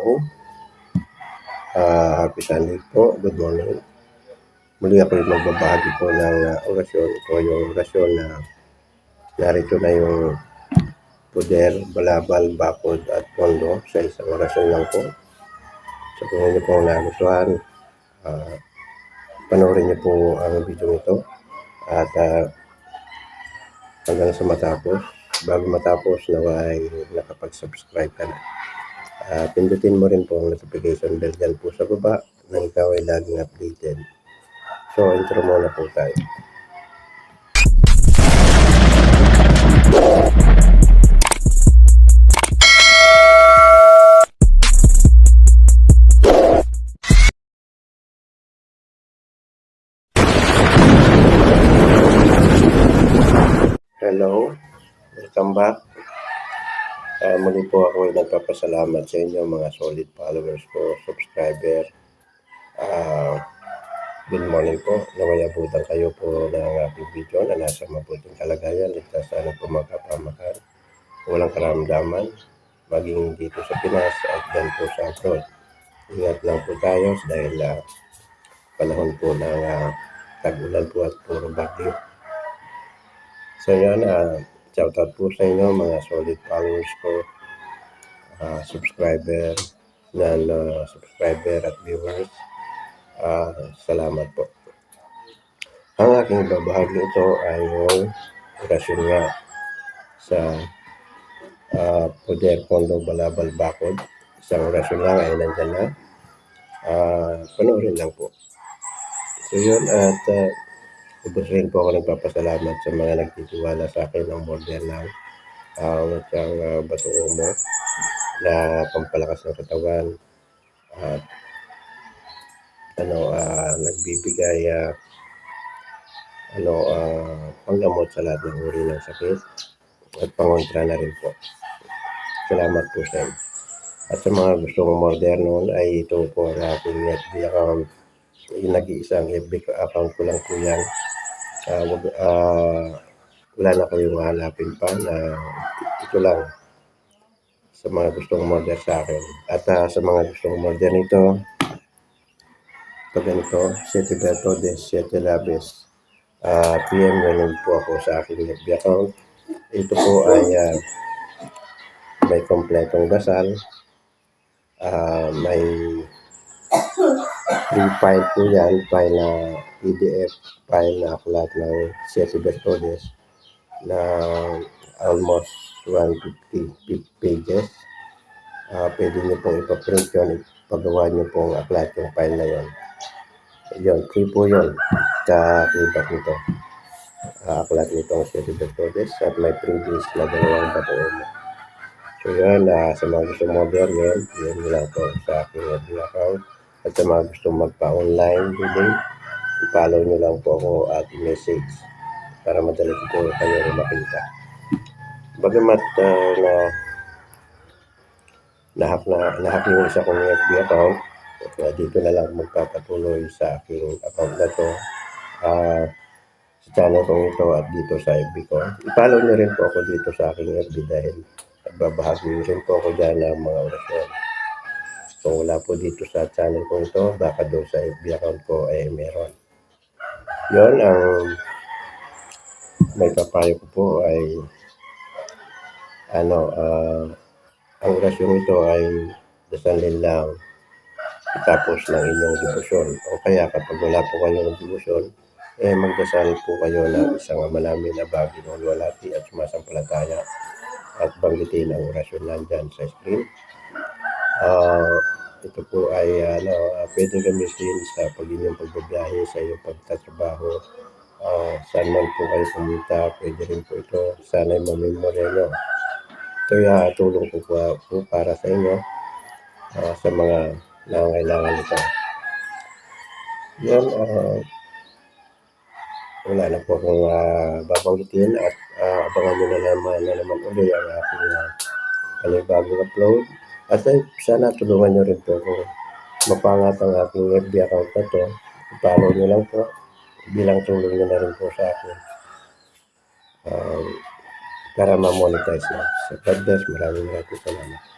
Hello. Ah, happy Sunday po. Good morning. Muli ako yung magbabahagi po ng uh, orasyon. Ito yung orasyon na narito na yung poder, balabal, bakod at pondo sa isang orasyon lang po. So kung hindi po nagustuhan, ah, panoorin niyo po ang video ito at ah, hanggang sa matapos. Bago matapos, naway nakapag-subscribe ka na. Ah, pindutin mo rin po ang notification bell dyan po sa baba na ikaw ay laging updated. So, intro muna po tayo. Hello, welcome back. Ah, muli po ako ay nagpapasalamat sa inyo mga solid followers ko, subscriber. Ah, good morning po. Naway abutan kayo po ng aking video na nasa mabuting kalagayan. Ligtas sana po magkapamakan. Walang karamdaman. Maging dito sa Pinas at dyan po sa abroad. Ingat lang po tayo dahil ah, panahon po ng ah, tag-ulan po at puro bagyo. So yan, uh, shout out po sa inyo mga solid followers ko, ah, subscriber, non uh, subscriber at viewers. Ah, salamat po. Ang aking babahagi ito ay yung orasyon nga sa ah, Poder Kondo Balabal Bakod. Isang orasyon lang ay nandyan na. Ah, panoorin lang po. So yun at uh, Ubus rin po ako nagpapasalamat sa mga nagtitiwala sa akin ng border ng uh, watsang uh, bato mo na pampalakas ng katawan at ano uh, nagbibigay uh, ano uh, panggamot sa lahat ng uri ng sakit at pangontra na rin po. Salamat po sa inyo. At sa mga gustong order noon ay ito po ang aking FB account. Yung nag-iisang FB account ko lang po yan uh, wag, uh, wala na kayong hanapin pa na ito lang sa mga gustong order sa akin. At uh, sa mga gustong order nito, pag ganito, 7 Beto de 7 Labes. Uh, PM lang po ako sa aking FB account. Ito po ay uh, may kompletong dasal, uh, may free file po yan, file na PDF, file na aklat ng Cesi Bertodes na almost 150 pages. Uh, pwede nyo pong ipaprint yun, ipagawa nyo pong aklat yung file na yun. Yun, free po yun sa feedback nito. Uh, aklat nitong Cesi Bertodes at may previous na dalawang batuon mo. So yun, uh, sa mga gusto model yun, yun lang po sa aking web account. At sa mga gusto magpa-online reading, i-follow nyo lang po ako at message para madali ko kayo makita. Bagamat uh, na nahack na nahack yung isa kong FB account, uh, dito na lang magpapatuloy sa aking account na to. Uh, sa channel kong ito at dito sa FB ko. I-follow nyo rin po ako dito sa aking FB dahil nagbabahagi rin po ako dyan ng mga orasyon. Kung wala po dito sa channel ko ito, baka doon sa FB account ko ay eh, meron. Yon ang may papayo ko po ay ano, uh, ang orasyon ito ay dasalin lang tapos ng inyong debosyon. O kaya kapag wala po kayong debosyon, eh magdasal po kayo ng isang ama namin na bagay ng walati at sumasampalataya at banggitin ang orasyon nandyan sa screen. Uh, ito po ay ano, uh, pwede gamitin sa pag inyong pagbabiyahe, sa iyong pagtatrabaho. Uh, saan man po kayo pumunta, pwede rin po ito. Sana ay mamemorya nyo. Ito ay tulong po, po, po para sa inyo uh, sa mga nangangailangan nito. Yan, uh, wala na po akong uh, babanggitin at uh, abangan nyo na naman, na naman ulit ang aking uh, panibagong upload. At ay, sana tulungan nyo rin po kung mapangat ang aking FB account na to. I-follow nyo lang po bilang tulong nyo na rin po sa akin. Um, para ma-monetize na. So, God bless. Maraming maraming salamat.